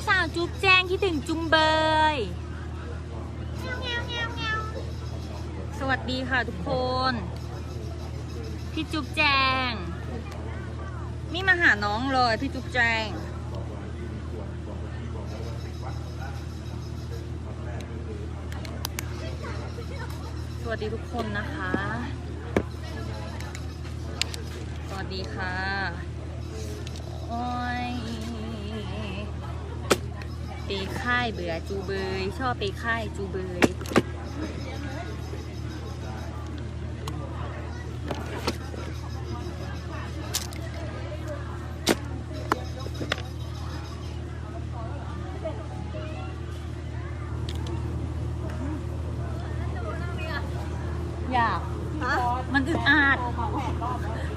่สาวจุ๊บแจงคิดถึงจุงเบย สวัสดีค่ะทุกคน พี่จุ๊บแจงนี่มาหาน้องเลยพี่จุ๊บแจง สวัสดีทุกคนนะคะ สวัสดีค่ะ โอ้ย ปีค่ายเบื่อจูเบย ชอบปีค่ายจูเบย อยาก มันอึดอัด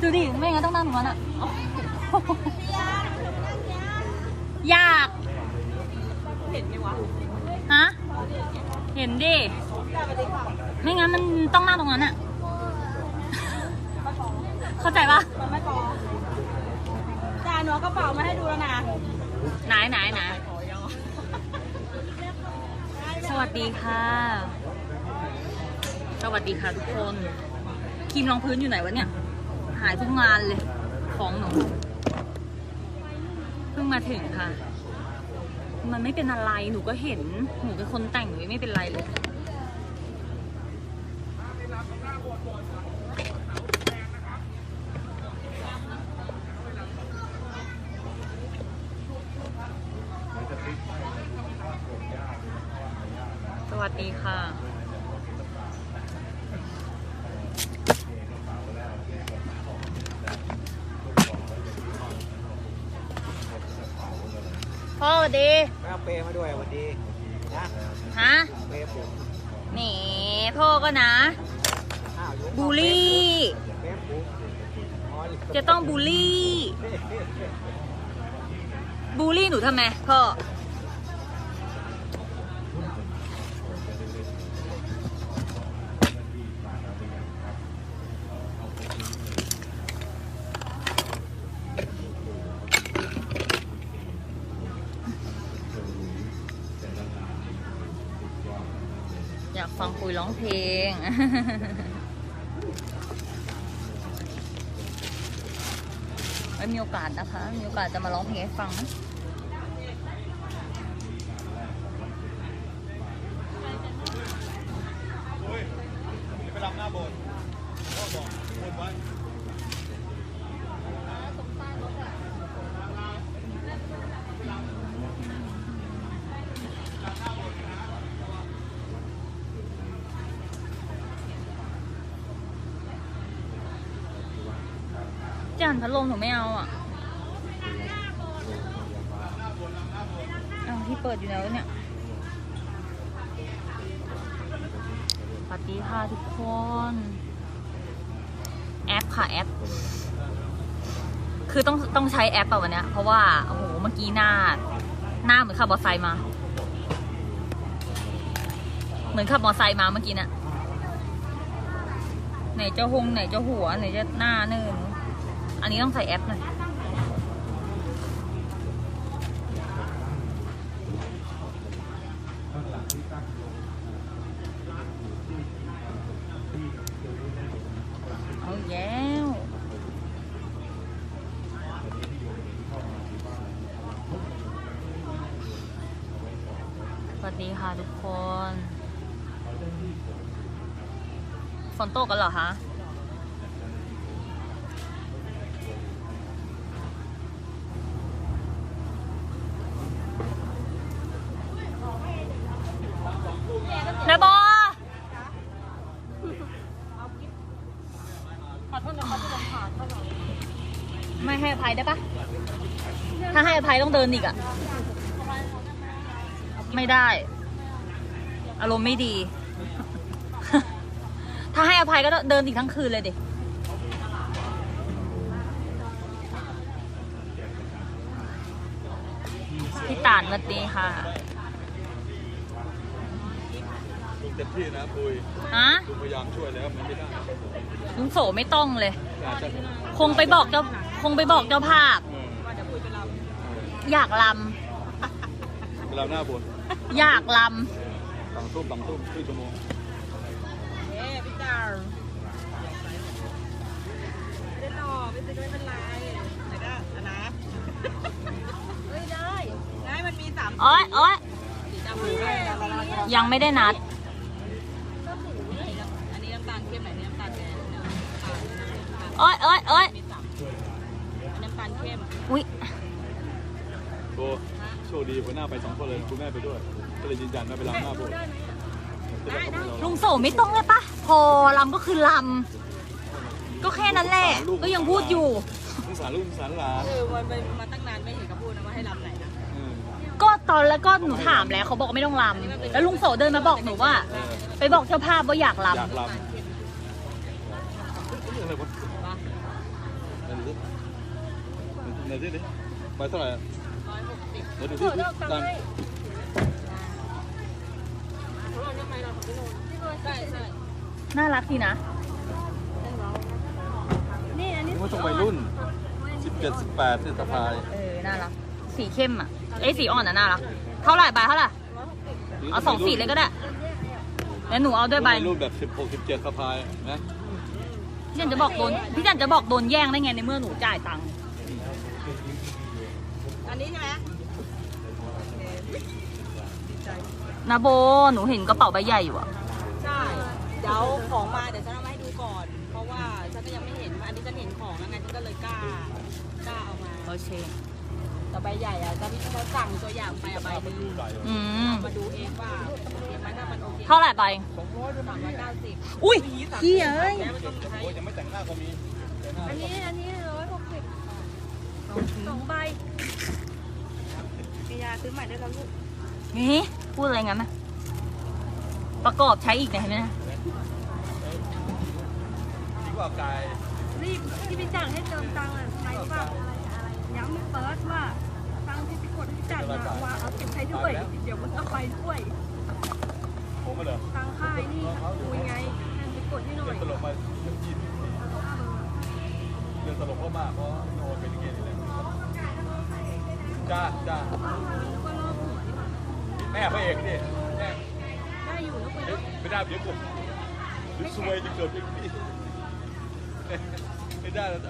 ดูดิไม่งั้นต้องนั่งตรงนั้นอะ อยาก เห็นไหมวะ ฮะ เห็นดิ ไม่งั้นมันต้องนั่งตรงนั้นอะ เข้าใจปะ มันไม่พอจานหนู เอากระเป๋ามาให้ดูแล้วนะไหนไหนไหนสวัสดีค่ะ สวัสดีค่ะทุกคนครีมรองพื้นอยู่ไหนวะเนี่ย หายทุกงานเลย ของหนูเพิ่งมาถึงค่ะ มันไม่เป็นอะไรหนูก็เห็น หนูเป็นคนแต่งหนูไม่เป็นไรเลย วัสดีค่ะ พ่อสวัสดี ไม่เอาเปรย์มาด้วยวันดีนะฮะ เปรย์ผมนี่พ่อก็นะ อ้าวอยู่บูลลี่ เปรย์ผมอ๋อจะต้องบูลลี่ บูลลี่หนูทำไมพ่อ เพลง ไม่มีโอกาสนะคะ มีโอกาสจะมาร้องเพลงให้ฟังนะไปรับหน้าโบสถ์พ่อบอกคนไว้ จานพัดลมหนูไม่เอาอะเอาที่เปิดอยู่แล้วเนี่ยสวัสดีค่ะทุกคน แอปค่ะแอป คือต้องต้องใช้แอปป่ะวันเนี้ย เพราะว่า โอ้โห เมื่อกี้หน้า หน้าเหมือนขับมอเตอร์ไซค์มา เหมือนขับมอเตอร์ไซค์มาเมื่อกี้น่ะไหนจะหงไหนจะหัว ไหนจะหน้าเนิน อันนี้ต้องใส่แอปหน่อยเอาแย้วสวัสดีค่ะทุกคน ฝนตกกันเหรอคะ ไม่ให้อภัยได้ปะถ้าให้อภัยต้องเดินอีกอะไม่ได้ อารมณ์ไม่ดี ถ้าให้อภัยก็เดินอีกทั้งคืนเลยดิพี่ตานสวัสดีค่ะลุงเต็มที่นะปุยฮะลุงพยายามช่วยแล้วมันไม่ได้ลุงโสไม่ต้องเลยแต่อาจจะคงไปบอกเจ้า คงไปบอกเจ้าภาพเออว่าจะคุยไปรับอยากลลำหน้าโบสถ์อยากลสองทุ่มสองทุ่มครึ่งชั่วโมงเอ๊ะพี่ดาวไม่ได้หล่อไม่เป็นไม่เป็นไรแต่ก็อันนะเฮ้ยได้ ได้มันมีสามำโอ๊ยโอ๊ยสีดำสีแดงยังไม่ได้นัด อันนี้น้ำตาลเข้มไหนนี่น้ำตาลแดงน้ำตาลโอ๊ยโอ๊ยโอ๊ยมีสามอันน้ำตาลเข้ม อุ้ยโบโชคดีหัวหน้าไปสองคนเลยคุณแม่ไปด้วย ก็เลยยืนยันว่าไปลำหน้าโบสถ์ได้ได้ลุงโสไม่ต้องเลยปะพอลำก็คือลำก็แค่นั้นแหละ ก็ยังพูดอยู่สงสารลูกสงสารหลานเออมันไปมาตั้งนานไม่เห็นเขาพูดนะว่าให้รำไหนนะเออก็ตอนแล้วก็หนูถามแล้วเขาบอกว่าไม่ต้องลำแล้วลุงโสเดินมาบอกหนูว่าเออไปบอกเจ้าภาพว่าอยากลอยากลำเรื่องอะ ไหนดูดิไหนดูดิไปเท่าไหร่อะร้อยหกสิบเดี๋ยวดูที่ตังค์ใช่ใช่ำน่ารักดีนะ นี่อันนี้นี่ว่าต้องวัยรุ่น17 18ที่สะพาย เออ น่ารัก สีเข้มอะ เอ้ยสีอ่อนอะน่ารัก เท่าไหร่ใบเท่าไหร่เอาสองสีเลยก็ได้ แล้วหนูเอาด้วยใบวัยรุ่นแบบ16 17สะพายนะพี่จันจะบอกโดน พี่จันจะบอกโดนแย่งได้ไงในเมื่อหนูจ่ายตังค์ อันนี้ใช่ไหมนะโบ หนูเห็นกระเป๋าใบใหญ่อยู่อะใช่ เดี๋ยวของมาเดี๋ยวฉันเอามาให้ดูก่อน เพราะว่าฉันก็ยังไม่เห็น อันนี้ฉันเห็นของแล้วไงฉันก็เลยกล้ากล้าเอามา โอเคแต่ใบใหญ่อะฉันฉันสั่งตัวอย่างไปอะใบหนึงอืม มาดูเองว่าโอเคไหมถ้ามันโอเคเท่าไหร่ใบ สามร้อยเก้าสิบอุ้ยเฮียเอ้ย แล้วมันต้องใช้โอ้ยยังไม่แต่งหน้าก็มีแต่หน้าอันนี้ อันนี้ร้อยหกสิบ สองใบกิยาซื้อใหม่ได้แล้วลูกนี่พูดอะไรงั้นนะประกอบใช้อีกนะเห็นไหมนะดีกว่ากายรีบที่พี่จังให้เติมตังค์อะไหนว่าย้ำเปิดว่าตังค์ที่พี่กดพี่จังมาว่าเอาเก็บให้ด้วย เดี๋ยวมันก็ไปด้วยผมมาเหรอตังค่ายนี่คุยไงให้ไปกดให้หน่อเรื่ยองตลกมา เรื่องยี่สิบเรื่องตลกก็มากเพราะโนเป็นอย่างนี้นี่แหละจ้าจ้าแม่พระเอกดิแม่ได้อยู่นะคุณเดี๋ยวไม่ได้เดี๋ยวผมเดี๋ยวซวยจะเกิดอย่างนี้ไม่ได้แล้ว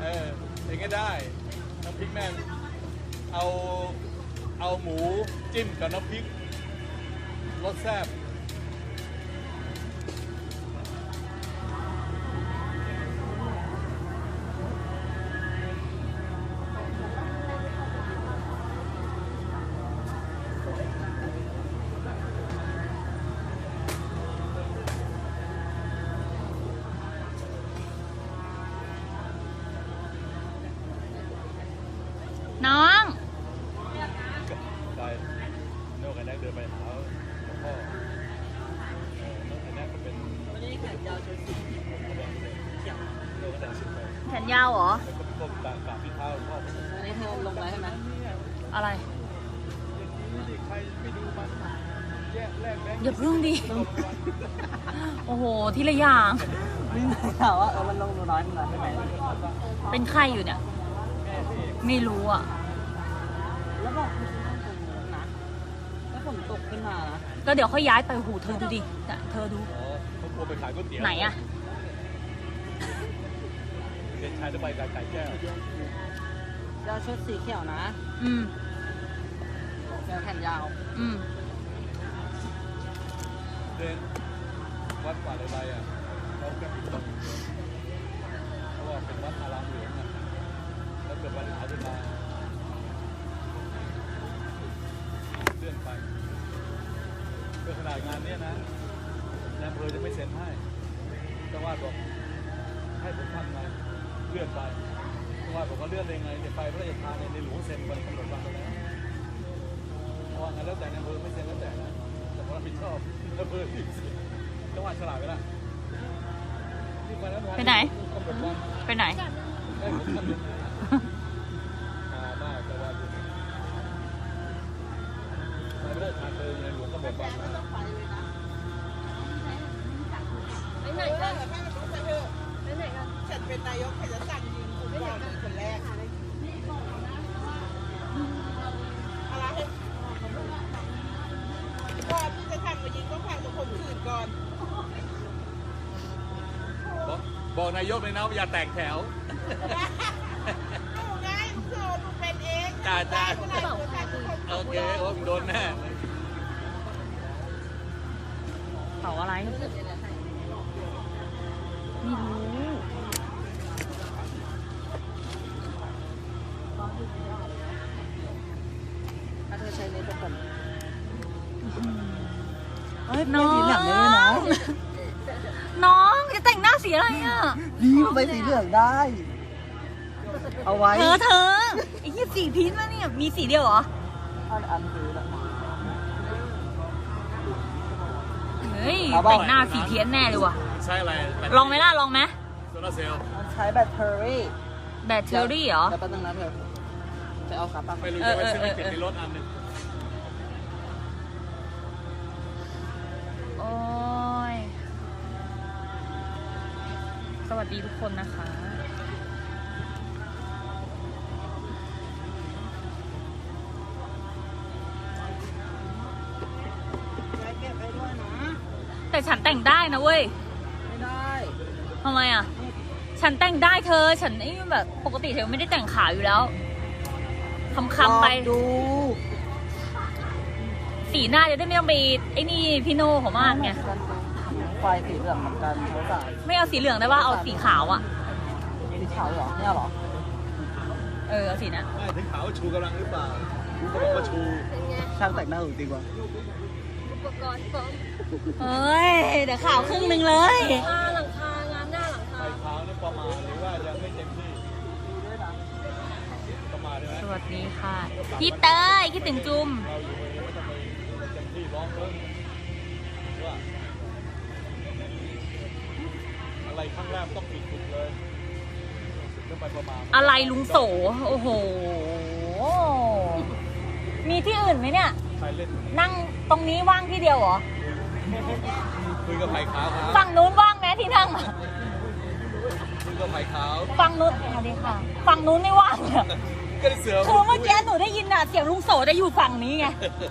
เอออย่างงี้ได้น้ำพริกแม่เอาเอาหมูจิ้มกับน้ำพริกรสแซ่บ ยาวเหรอแล้วก็ก้มกราบกราบที่เท้าหลวงพ่ออันนี้เธอลงไว้ใช่ไหมอะไรนี่ดิใครไม่ดูมันแยกแลกแบงค์อย่าพึ่งดิ โอ้โห ทีละอย่าง นี่ถามว่าเออมันลงน้อยมันน้อยใช่ไหมเป็นใครอยู่เนี่ย ไม่รู้อะ แล้วบอกคุณต้องตรงนะแล้วฝนตกขึ้นมานะก็เดี๋ยวค่อยย้ายไปหูเธอดูดิน่ะเธอดูอ๋อเขากลัวไปขายก๋วยเตี๋ยวไหนอะ เด็กชายจะไปขายไก่แก้วยาวชุดสีเขียวนะอืมแขนยาว อืมเดินวัดป่าอะไรอะเขาแค่ปิดตรงเพราะว่าเป็นวัดอารามหลวงอะแล้วเกิดปัญหาขึ้นมาเลื่อนไปเพื่อขนาดงานเนี้ยนะนายอำเภอจะไม่เซ็นให้เจ้าวาดบอกให้ผมทำงาน เลื่อนไปเจ้าวาดบอกว่าเลื่อนได้ไงเนี่ยไปพระราชทานเนี่ยในหลวงเซ็นวันกำหนดวันไปแล้วเพราะว่างั้นแล้วแต่นายอำเภอไม่เซ็นแล้วแต่นะแต่ผมรับผิดชอบนายอำเภอที่เซ็นเจ้าวาดฉลาดไปละที่วันนั้นวัไปไหนกำหนดวันไปไหน นายกเลยนะว่าอย่าแตกแถวหนูไงหนูคือหนูเป็นเองจ้าจ้าเมื่อไหร่หนูจะทุกคนโอเคโอ้ยมึงโดนแน่ เผาอะไรไม่รู้ถ้าเธอใช้เน็ตก่อน เอ้ยน้องน้องจะแต่งหน้า สีอะไรอะนี่มันไปสีเหลืองได้ เอาไว้ เธอเธอไอ้ยี่สีพินมาเนี่ยมีสีเดียวเหรออันอันคือละเฮ้ยเอาเปล่าแต่งหน้าสีเพี้ยนแน่เลยว่ะใช่อะไรแบตลองไหมล่ะลองไหมโซลาร์เซลล์มันใช้แบตเตอรี่แบตเตอรี่เหรอแล้วแป๊บนึงนะเธอจะเอาขาปังไม่รู้เอจะอไปเออซื้อไปเออติดในรถอันหนึงโอ้ สวัสดีทุกคนนะคะเก็บไปด้วยนะ แต่ฉันแต่งได้นะเว้ย ไม่ได้ทำไมอะ ฉันแต่งได้เธอ ฉันไอ้แบบปกติเธอไม่ได้แต่งขาวอยู่แล้วคำๆไป ลองดู สีหน้าจะได้ไม่ต้องไปไอ้นี่พี่โน่เขามากไง ไฟสีเหลืองเหมือนกันเขาใส่ไม่เอาสีเหลืองได้ว่าเอาสีขาวอะ สีขาวเหรอเนี่ยเหรอ เออเอาสีนั้นไม่ถึงขาวว่าชูกำลังหรือเปล่าเขาบอกว่าชูช่างแต่งหน้าหนูดีกว่าเอ้ยเดี๋ยวขาวครึ่งหนึ่งเลยไฟขาวนี่ประมาณหรือว่ายังไม่เต็มที่ประมาณใช่ไหมสวัสดีค่ะพี่เตยคิดถึงจุมเราอยู่เองไม่ต้องไปเต็มที่ร้องเลยว่า อะไรข้างแรกต้องปิดสุดเลยต้องไปประมาณอะไรลุงโส โอ้โห มีที่อื่นไหมเนี่ย ใครเล่นนั่งตรงนี้ว่างที่เดียวเหรอ คุยกับไผ่ขาวครับฝั่งนู้นว่างไหมที่นั่งอะคุยกับไผ่ขาวฝั่งนู้นสวัสดีค่ะ ฝั่งนู้นไม่ว่างเลยก็ได้เสือคือเมื่อกี้หนูได้ยินอะเสียงลุงโสจะอยู่ฝั่งนี้ไง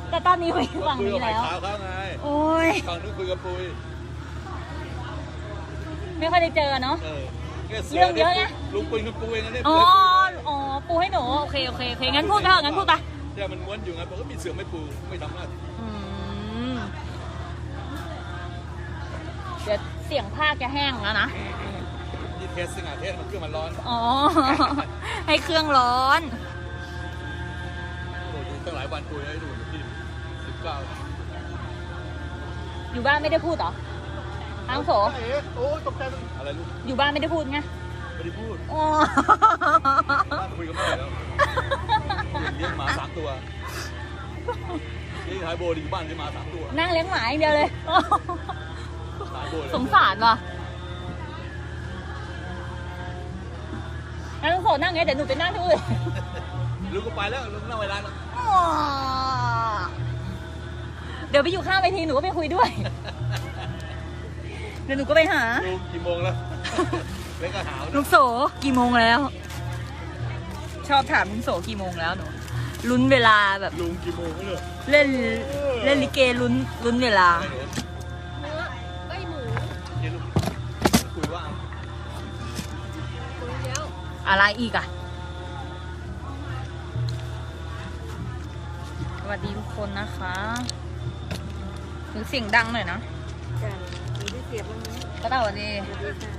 แต่ตอนนี้ไม่อยู่ฝั่งคุยนี้กับไผ่แล้ว ขาวเขาไงโอ้ย ฝั่งนู้นคุยกับปุย ไม่ค่อยได้เจอเนาะ เออแค่สืเรื่องเยอะไงลุงปุยกับปุยงั้นเนี่ยอ๋อ อ๋อ ปูให้หนูโอเคโอเคโอเคงั้นพูดไปเถอะงั้นพูดไปใช่มันม้วนอยู่ไงบอกว่ามีเสือไม่ปูไม่ทำหน้าที่อืมเดี๋ยวเสียงภาคจะแห้งแล้วนะ นี่เทสซึ่งอะเทสมันเครื่องมันร้อนอ๋อ ให้เครื่องร้อนโอ้โหตั้งหลายวันปุยให้ดูอยู่ที่สิบเก้าอยู่บ้านไม่ได้พูดเหรอ ทางโสโอ้ตกใจอะไรลูกอยู่บ้านไม่ได้พูดไงไม่ได้พูดอ๋อบ้านคุยกับแม่แล้วเลี้ยงหมาสามตัวนี่ท้ายโบดีบ้านเลี้ยงหมาสามตัว นั่งเลี้ยงหมาอย่างเดียวเลยท้ายโบเลยสงสารว่ะงั้นโสนั่งไงเดี๋ยวหนูไปนั่งที่อื่นลูกก็ไปแล้วลูกนั่งเวลาแล้วเดี๋ยวไปอยู่ข้างเวทีหนูก็ไปคุยด้วยเดี๋ยวหนูก็ไปหาลูกกี่โมงแล้วเล่นก็หาวลุงโสกี่โมงแล้ว ชอบถามลุงโสกี่โมงแล้วหนูลุ้นเวลาแบบลุงกี่โมงแล้วเนี่ยเล่นเล่นลิเกลุ้นลุ้นเวลาเนื้อไอหมูเดี๋ยวลูกคุยว่าอะไรอีกอะสวัสดีทุกคนนะคะหรือเสียงดังหน่อยนะจ้ะมีที่ เสียบบ้างไหมก็ตาวันนี้สวัสดีค่ะ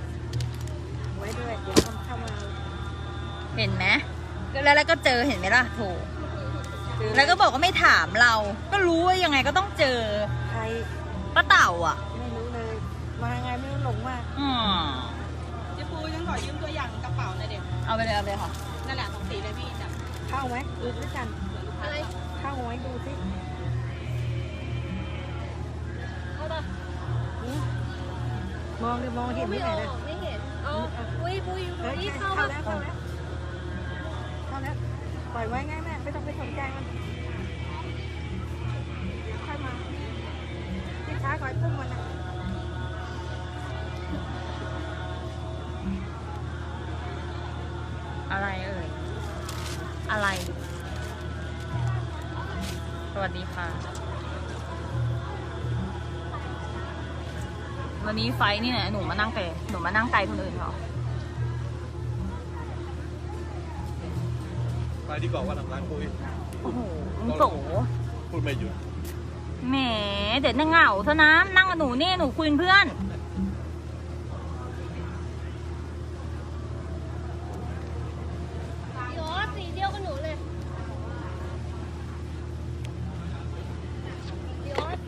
ไว้ด้วยเดี๋ยวเข้าเข้ามาเห็นไหมแล้วแล้วก็เจอเห็นไหมล่ะโถแล้วก็บอกว่าไม่ถามเรา ก็รู้ว่ายังไงก็ต้องเจอใครป้าเต่าอะ ไม่รู้เลย มาไงไม่รู้หลงมาอืมเจ๊ปูยังขอยืมตัวอย่างกระเป๋าหน่อยเด็กเอาไปเลยเอาไปเลยค่ะนั่นแหละสองสีเลยพี่จับเข้าไหมดูด้วยกันอะไรเข้าไหมดูสิ มองดิมองเห็นที่ไหนนะไม่เห็นอ๋อปุยปุยเฮ้ยนี่เข้าเข้าแล้วเข้าแล้วเข้าแล้วปล่อยไว้ง่ายแม่ไม่ต้องไปสนใจมันค่อยมาที่ช้าก่อยพุ่งมันนะ วัสดีค่ะวันนี้ไฟท์นี่เนี่ยหนูมานั่งไกลหนูมานั่งไกลคนอื่นเขาไปที่เกาะวันทำงานคุยโอ้โหมึงโตพูดไม่หยุดแหมเดี๋ยวนั่งเหงาเท่านะนั่งกับหนูนี่หนูคุยเป็นเพื่อน พี่โอ๊ตสีเดียวกับหนูเลยพี่โอ๊ต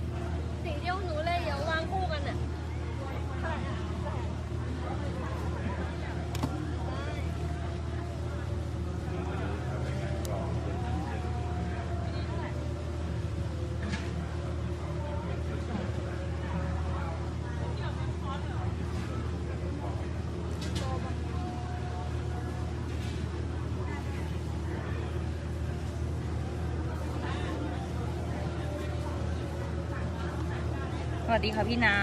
สีเดียวกับหนูเลยเดี๋ยววางคู่กันอะ ส วัสดีค่ะพี่นา